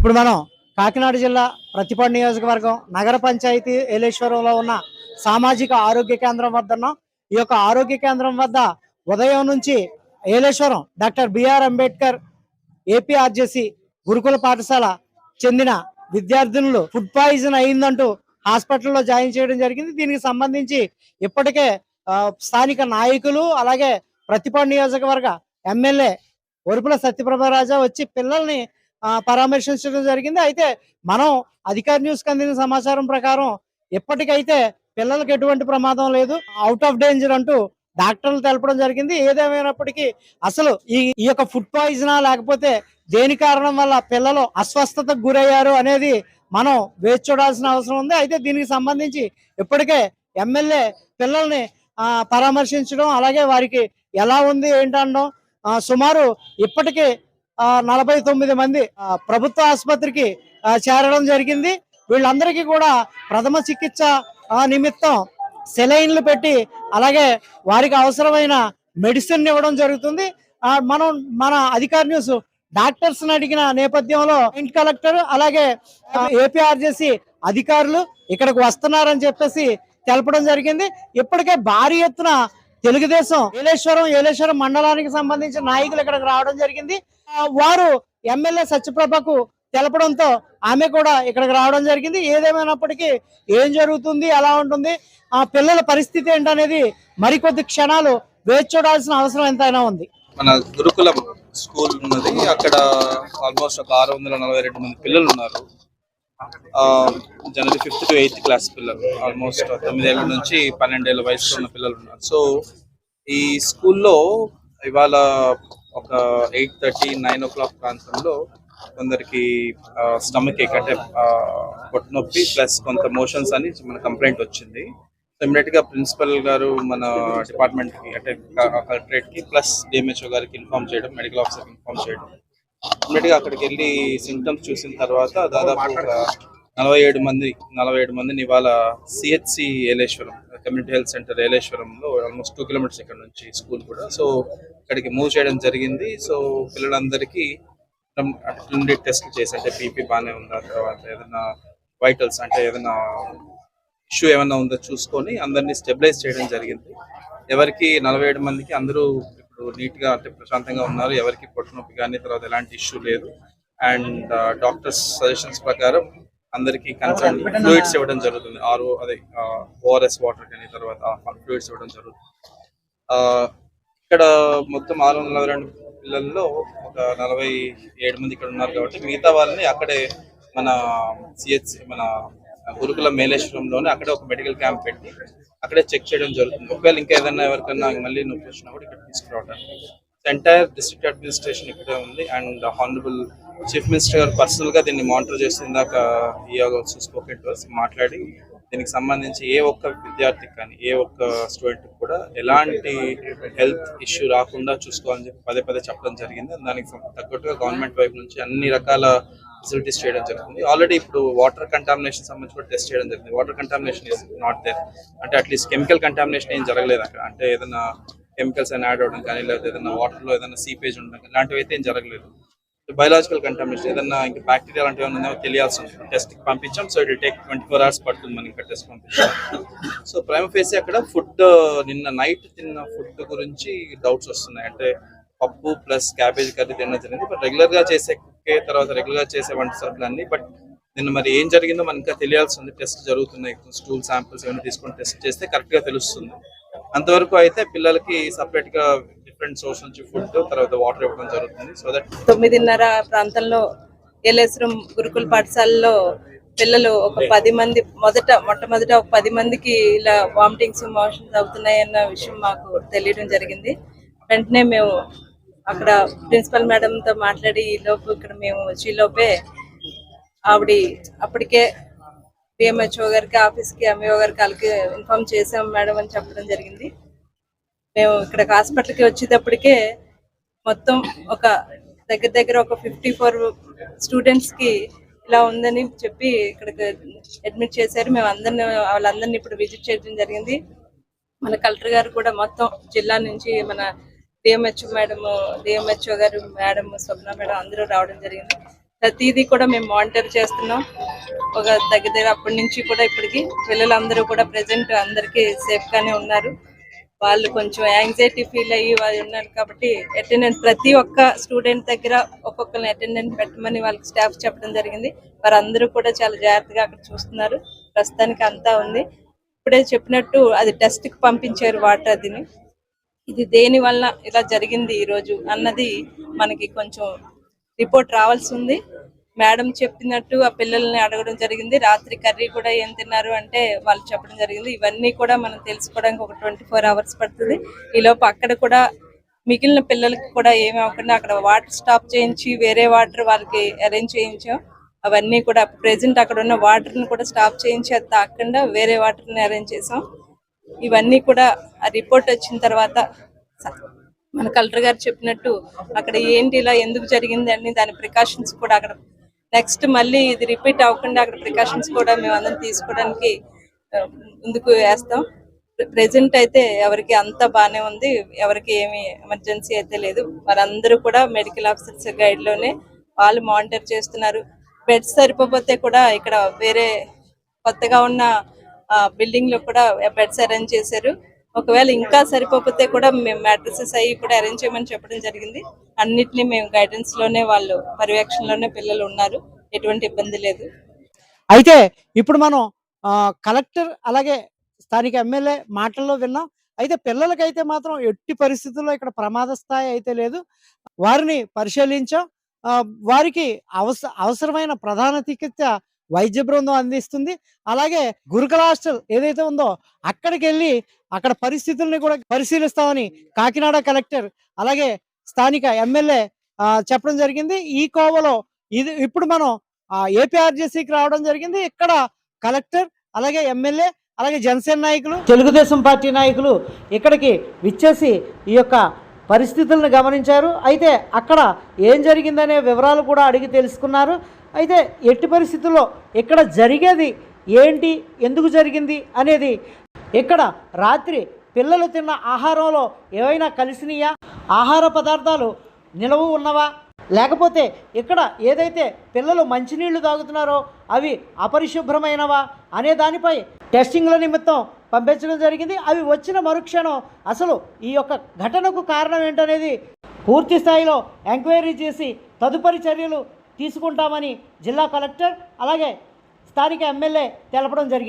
ఇప్పుడు మనం కాకినాడ జిల్లా ప్రతిపాడు నియోజకవర్గం నగర పంచాయతీ ఏలేశ్వరంలో ఉన్న సామాజిక ఆరోగ్య కేంద్రం వద్ద ఉన్నాం. ఈ యొక్క ఆరోగ్య కేంద్రం వద్ద ఉదయం నుంచి Yeleswaram doctor B R Ambedkar APRJC గురుకుల పాఠశాల చెందిన విద్యార్థినులు ఫుడ్ పాయిజన్ అయిందంటూ హాస్పిటల్లో జాయిన్ చేయడం జరిగింది. దీనికి సంబంధించి ఇప్పటికే స్థానిక నాయకులు అలాగే ప్రతిపాడు నియోజకవర్గ ఎమ్మెల్యే ఒరుపుల సత్యప్రభ రాజా వచ్చి పిల్లల్ని పరామర్శించడం జరిగింది. అయితే మనం అధికార న్యూస్ అందిన సమాచారం ప్రకారం ఎప్పటికైతే పిల్లలకు ఎటువంటి ప్రమాదం లేదు అవుట్ ఆఫ్ డేంజర్ అంటూ డాక్టర్లు తెలపడం జరిగింది. ఏదేమైనప్పటికీ అసలు ఈ ఈ యొక్క ఫుడ్ పాయిజనా లేకపోతే దేని కారణం వల్ల పిల్లలు అస్వస్థతకు గురయ్యారు అనేది మనం వేచి చూడాల్సిన అవసరం ఉంది. అయితే దీనికి సంబంధించి ఇప్పటికే ఎమ్మెల్యే పిల్లల్ని పరామర్శించడం అలాగే వారికి ఎలా ఉంది ఏంటనడం సుమారు ఇప్పటికే నలభై తొమ్మిది మంది ప్రభుత్వ ఆసుపత్రికి చేరడం జరిగింది. వీళ్ళందరికీ కూడా ప్రథమ చికిత్స నిమిత్తం సెలైన్లు పెట్టి అలాగే వారికి అవసరమైన మెడిసిన్ ఇవ్వడం జరుగుతుంది. మనం మన అధికార న్యూస్ డాక్టర్స్ అడిగిన నేపథ్యంలో ఇంటి కలెక్టర్ అలాగే ఏపీఆర్జేసి అధికారులు ఇక్కడికి వస్తున్నారని చెప్పేసి తెలపడం జరిగింది. ఇప్పటికే భారీ ఎత్తున తెలుగుదేశం ఏలేశ్వరం ఏలేశ్వరం మండలానికి సంబంధించిన నాయకులు ఇక్కడికి రావడం జరిగింది. వారు ఎమ్మెల్యే సత్యప్రభకు తెలపడంతో ఆమె కూడా ఇక్కడికి రావడం జరిగింది. ఏదేమైనప్పటికీ ఏం జరుగుతుంది ఎలా ఉంటుంది ఆ పిల్లల పరిస్థితి ఏంటనేది మరికొద్ది క్షణాలు వేచి చూడాల్సిన అవసరం ఎంతైనా ఉంది. మన గురుకులం స్కూల్ ఉన్నది. అక్కడ ఆల్మోస్ట్ ఒక ఆరు వందల నలభై రెండు మంది పిల్లలు ఉన్నారు. జనవరి ఫిఫ్త్ టు ఎయిత్ క్లాస్ పిల్లలు. ఆల్మోస్ట్ తొమ్మిదేళ్ళ నుంచి పన్నెండేళ్ళ వయసులో ఉన్న పిల్లలు ఉన్నారు. సో ఈ స్కూల్లో ఇవాళ ఒక eight thirty nine o'clock ప్రాంతంలో కొందరికి స్టమక్ ఏక్ అంటే ఆ, నొప్పి ప్లస్ కొంత మోషన్స్ అని మన కంప్లైంట్ వచ్చింది. ఇమీడియట్గా ప్రిన్సిపల్ గారు మన డిపార్ట్మెంట్కి అంటే కలెక్టరేట్కి ప్లస్ డిఎంహెచ్ఓ గారికి ఇన్ఫార్మ్ చేయడం మెడికల్ ఆఫీసర్కి ఇన్ఫార్మ్ చేయడం ఇమీడియట్ అక్కడికి వెళ్ళి సింటమ్స్ చూసిన తర్వాత దాదాపు ఒక నలభై ఏడు మంది నలభై ఏడు మందిని ఇవాళ CHC Yeleswaram community health centre ఏలేశ్వరంలో almost two kilometres ఇక్కడ నుంచి స్కూల్ కూడా. సో ఇక్కడికి మూవ్ చేయడం జరిగింది. సో పిల్లలందరికీ నుండి టెస్ట్ చేసి అంటే బీపీ బాగానే ఉందా తర్వాత ఏదైనా వైటల్స్ అంటే ఏదైనా ఇష్యూ ఏమైనా ఉందో చూసుకొని అందరినీ స్టెబిలైజ్ చేయడం జరిగింది. ఎవరికి నలభై ఏడు మందికి అందరూ ఇప్పుడు నీట్గా అంటే ప్రశాంతంగా ఉన్నారు. ఎవరికి పొట్టు నొప్పి కానీ తర్వాత ఎలాంటి ఇష్యూ లేదు. అండ్ డాక్టర్స్ సజెషన్స్ ప్రకారం అందరికి కన్సర్న్ ఫ్లూయిడ్స్ ఇవ్వడం జరుగుతుంది. ఆర్ఓ అదే ఓఆర్ఎస్ వాటర్ కానీ తర్వాత ఫ్లూయిడ్స్ ఇవ్వడం జరుగుతుంది. ఆ, ఇక్కడ మొత్తం ఆరు వందల నలభై రెండు పిల్లల్లో ఒక నలభై ఏడు మంది ఇక్కడ ఉన్నారు కాబట్టి మిగతా వాళ్ళని అక్కడే మన సిహెచ్ మన గురుకుల మేలేశ్వరంలోనే అక్కడ ఒక మెడికల్ క్యాంప్ పెట్టి అక్కడే చెక్ చేయడం జరుగుతుంది. ఒకవేళ ఇంకా ఏదైనా ఎవరికైనా మళ్ళీ నొప్పి వచ్చినా కూడా ఇక్కడ తీసుకురావడానికి. ఎంటైర్ డిస్ట్రిక్ట్ అడ్మినిస్ట్రేషన్ ఇక్కడే ఉంది అండ్ హానరబుల్ చీఫ్ మినిస్టర్ గారు పర్సనల్గా దీన్ని మానిటర్ చేస్తుంది దాక ఈ స్పోకెన్ టు మాట్లాడి దీనికి సంబంధించి ఏ ఒక్క విద్యార్థికి కానీ ఏ ఒక్క స్టూడెంట్ కూడా ఎలాంటి హెల్త్ ఇష్యూ రాకుండా చూసుకోవాలని చెప్పి పదే పదే చెప్పడం జరిగింది. దానికి తగ్గట్టుగా గవర్నమెంట్ వైపు నుంచి అన్ని రకాల ఫెసిలిటీస్ చేయడం జరుగుతుంది. ఆల్రెడీ ఇప్పుడు వాటర్ కంటామినేషన్ సంబంధించి కూడా టెస్ట్ చేయడం జరిగింది water contamination is not there అంటే అట్లీస్ట్ కెమికల్ కంటామినేషన్ ఏం జరగలేదు అక్కడ. అంటే ఏదైనా కెమికల్స్ అయినా యాడ్ అవ్వడం కానీ లేదా ఏదైనా వాటర్లో ఏదైనా సీపేజ్ ఉండడం కానీ ఇలాంటివి అయితే ఏం జరగలేదు. బయలాజికల్ కంటామినేషన్ ఏదైనా ఇంకా బ్యాక్టీరియా లాంటివి ఏమైనా ఉన్నాయో తెలియాల్సి ఉంది టెస్ట్ పంపించాం. So it take twenty four hours పడుతుంది మనకి ఇంకా టెస్ట్ పంపించాం. సో ప్రైమ్ ఫేస్ అక్కడ ఫుడ్ నిన్న నైట్ తిన్న ఫుడ్ గురించి డౌట్స్ వస్తున్నాయి. అంటే పప్పు ప్లస్ క్యాబేజ్ కర్రీ తినడం జరిగింది. బట్ రెగ్యులర్గా చేసే కుక్కే తర్వాత రెగ్యులర్గా చేసే వంట సరుకులు అన్ని బట్ నిన్న మరి ఏం జరిగిందో మనకి ఇంకా తెలియాల్సి ఉంది టెస్ట్ జరుగుతున్నాయి స్టూల్ శాంపిల్స్ ఏమైనా తీసుకొని టెస్ట్ చేస్తే కరెక్ట్గా తెలుస్తుంది. అంతవరకు అయితే పిల్లలకి సపరేట్గా డిఫరెంట్ సోర్స్ నుంచి ఫుడ్ తర్వాత వాటర్ ఇవ్వడం జరుగుతుంది. సో దట్ తొమ్మిదిన్నర ప్రాంతంలో ఏలేశ్వరం గురుకుల పాఠశాలలో పిల్లలు ఒక పది మంది మొదట మొట్టమొదట ఒక పది మందికి ఇలా వామిటింగ్స్ మోషన్స్ అవుతున్నాయన్న విషయం మాకు తెలియడం జరిగింది. వెంటనే మేము అక్కడ ప్రిన్సిపల్ మేడం తో మాట్లాడి ఈలోపు లోపు ఇక్కడ మేము వచ్చేలోపే ఆవిడ అప్పటికే డిఎంహెచ్ఓ గారికి ఆఫీస్కి ఎంఈఓ గారికి వాళ్ళకి ఇన్ఫార్మ్ చేసాం మేడం అని చెప్పడం జరిగింది. మేము ఇక్కడ హాస్పిటల్కి వచ్చేటప్పటికే మొత్తం ఒక దగ్గర దగ్గర ఒక ఫిఫ్టీ ఫోర్ స్టూడెంట్స్కి ఇలా ఉందని చెప్పి ఇక్కడికి అడ్మిట్ చేశారు. మేము అందరిని వాళ్ళందరినీ ఇప్పుడు విజిట్ చేయడం జరిగింది. మన కలెక్టర్ గారు కూడా మొత్తం జిల్లా నుంచి మన డిఎంహెచ్ మేడం డిఎంహెచ్ఓ గారు మేడం స్వప్న మేడం అందరూ రావడం జరిగింది. ప్రతిదీ కూడా మేము మానిటర్ చేస్తున్నాం. ఒక దగ్గర దగ్గర అప్పటి నుంచి కూడా ఇప్పటికి పిల్లలందరూ కూడా ప్రెసెంట్ అందరికీ సేఫ్ గానే ఉన్నారు. వాళ్ళు కొంచెం యాంగ్జైటీ ఫీల్ అయ్యి వాళ్ళు ఉన్నారు కాబట్టి అటెండెన్స్ ప్రతి ఒక్క స్టూడెంట్ దగ్గర ఒక్కొక్కరిని అటెండెంట్ పెట్టమని వాళ్ళకి స్టాఫ్ చెప్పడం జరిగింది. వారందరూ కూడా చాలా జాగ్రత్తగా అక్కడ చూస్తున్నారు. ప్రస్తుతానికి అంతా ఉంది. ఇప్పుడే చెప్పినట్టు అది టెస్ట్కి పంపించారు వాటర్ అదిని ఇది దేని వలన ఇలా జరిగింది ఈ రోజు అన్నది మనకి కొంచెం రిపోర్ట్ రావాల్సి ఉంది. మేడం చెప్పినట్టు ఆ పిల్లల్ని అడగడం జరిగింది. రాత్రి కర్రీ కూడా ఏం తిన్నారు అంటే వాళ్ళు చెప్పడం జరిగింది. ఇవన్నీ కూడా మనం తెలుసుకోవడానికి ఒక ట్వంటీ ఫోర్ అవర్స్ పడుతుంది. ఈ అక్కడ కూడా మిగిలిన పిల్లలకి కూడా ఏమి అవ్వకుండా అక్కడ వాటర్ స్టాప్ చేయించి వేరే వాటర్ వాళ్ళకి అరేంజ్ చేయించాం. అవన్నీ కూడా ప్రెసెంట్ అక్కడ ఉన్న వాటర్ని కూడా స్టాప్ చేయించి అది తాకుండా వేరే వాటర్ని అరేంజ్ చేసాం ఇవన్నీ కూడా ఆ రిపోర్ట్ వచ్చిన తర్వాత మన కలెక్టర్ గారు చెప్పినట్టు అక్కడ ఏంటి ఇలా ఎందుకు జరిగింది అని దాని ప్రికాషన్స్ కూడా అక్కడ నెక్స్ట్ మళ్ళీ ఇది రిపీట్ అవ్వకుండా అక్కడ ప్రికాషన్స్ కూడా మేము అందరం తీసుకోవడానికి ముందుకు వేస్తాం. ప్రెసెంట్ అయితే ఎవరికి అంతా బానే ఉంది ఎవరికి ఏమి ఎమర్జెన్సీ అయితే లేదు. వారందరూ కూడా మెడికల్ ఆఫీసర్స్ గైడ్లోనే వాళ్ళు మానిటర్ చేస్తున్నారు. బెడ్స్ సరిపోతే కూడా ఇక్కడ వేరే కొత్తగా ఉన్న బిల్డింగ్లో కూడా బెడ్స్ అరేంజ్ చేశారు. ఒకవేళ ఇంకా సరిపోతే కూడా మేము మ్యాట్రసెస్ అవి కూడా అరేంజ్ చేయమని చెప్పడం జరిగింది. అన్నిటినీ మేము గైడెన్స్లోనే వాళ్ళు పర్యవేక్షణలోనే పిల్లలు ఉన్నారు. ఎటువంటి ఇబ్బంది లేదు. అయితే ఇప్పుడు మనం ఆ, కలెక్టర్ అలాగే స్థానిక ఎమ్మెల్యే మాటల్లో విన్నాం. అయితే పిల్లలకైతే మాత్రం ఎట్టి పరిస్థితుల్లో ఇక్కడ ప్రమాద స్థాయి అయితే లేదు. వారిని పరిశీలించాం. ఆ, వారికి అవస అవసరమైన ప్రధాన చికిత్స వైద్య బృందం అందిస్తుంది. అలాగే గురుకుల హాస్టల్ ఏదైతే ఉందో అక్కడికి వెళ్ళి అక్కడ పరిస్థితుల్ని కూడా పరిశీలిస్తామని కాకినాడ కలెక్టర్ అలాగే స్థానిక ఎమ్మెల్యే చెప్పడం జరిగింది. ఈ కోవలో ఇది ఇప్పుడు మనం ఏపీఆర్జేసీకి రావడం జరిగింది. ఇక్కడ కలెక్టర్ అలాగే ఎమ్మెల్యే అలాగే జనసేన నాయకులు తెలుగుదేశం పార్టీ నాయకులు ఇక్కడికి విచ్చేసి ఈ యొక్క పరిస్థితులను గమనించారు. అయితే అక్కడ ఏం జరిగిందనే వివరాలు కూడా అడిగి తెలుసుకున్నారు. అయితే ఎట్టి పరిస్థితుల్లో ఇక్కడ జరిగేది ఏంటి? ఎందుకు జరిగింది? అనేది ఇక్కడ రాత్రి పిల్లలు తిన్న ఆహారంలో ఏవైనా కలిసినయా? ఆహార పదార్థాలు నిలవ ఉన్నవా? లేకపోతే ఇక్కడ ఏదైతే పిల్లలు మంచినీళ్ళు తాగుతున్నారో అవి అపరిశుభ్రమైనవా? అనే దానిపై టెస్టింగ్ల నిమిత్తం పంపించడం జరిగింది. అవి వచ్చిన మరుక్షణం అసలు ఈ యొక్క ఘటనకు కారణం ఏంటనేది పూర్తి స్థాయిలో ఎంక్వైరీ చేసి తదుపరి చర్యలు తీసుకుంటామని జిల్లా కలెక్టర్ అలాగే స్థానిక ఎమ్మెల్యే తెలపడం జరిగింది.